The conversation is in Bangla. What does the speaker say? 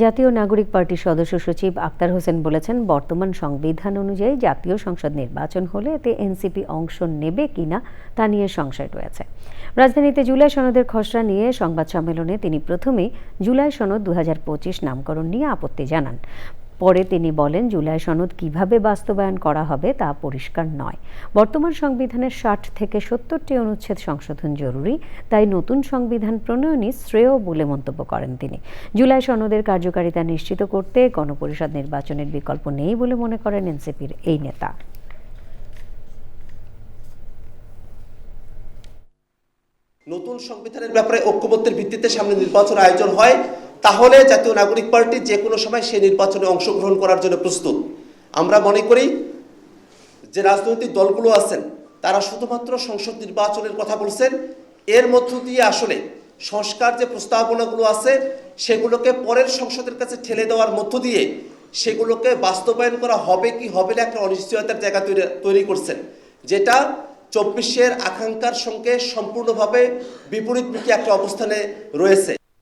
জাতীয় নাগরিক পার্টির সদস্য সচিব আক্তার হোসেন বলেছেন, বর্তমান সংবিধান অনুযায়ী জাতীয় সংসদ নির্বাচন হলে এতে এনসিপি অংশ নেবে কিনা তা নিয়ে সংশয় রয়েছে। রাজধানীতে জুলাই সনদের খসড়া নিয়ে সংবাদ সম্মেলনে তিনি প্রথমেই জুলাই সনদ দু হাজার পঁচিশ নামকরণ নিয়ে আপত্তি জানান। পরে তিনি বলেন, জুলাই সনদ কীভাবে বাস্তবায়ন করা হবে তা পরিষ্কার নয়। বর্তমান সংবিধানের ষাট থেকে সত্তরটি অনুচ্ছেদ সংশোধন জরুরি, তাই নতুন সংবিধান প্রণয়নই শ্রেয় বলে মন্তব্য করেন তিনি। জুলাই সনদের কার্যকারিতা নিশ্চিত করতে গণপরিষদ নির্বাচনের বিকল্প নেই বলে মনে করেন এনসিপির এই নেতা। নতুন সংবিধানের ব্যাপারে ঐক্যমত্যের ভিত্তিতে সামনে নির্বাচন আয়োজন হয়। তাহলে জাতীয় নাগরিক পার্টি যে কোনো সময় সেই নির্বাচনে অংশগ্রহণ করার জন্য প্রস্তুত। আমরা মনে করি যে রাজনৈতিক দলগুলো আছেন, তারা শুধুমাত্র সংসদ নির্বাচনের কথা বলছেন। এর মধ্য দিয়ে আসলে সংস্কার যে প্রস্তাবনাগুলো আছে, সেগুলোকে পরের সংসদের কাছে ঠেলে দেওয়ার মধ্য দিয়ে সেগুলোকে বাস্তবায়ন করা হবে কি হবে না একটা অনিশ্চয়তার জায়গা তৈরি তৈরি করছেন, যেটা চব্বিশের আকাঙ্ক্ষার সঙ্গে সম্পূর্ণভাবে বিপরীতমুখী একটা অবস্থানে রয়েছে।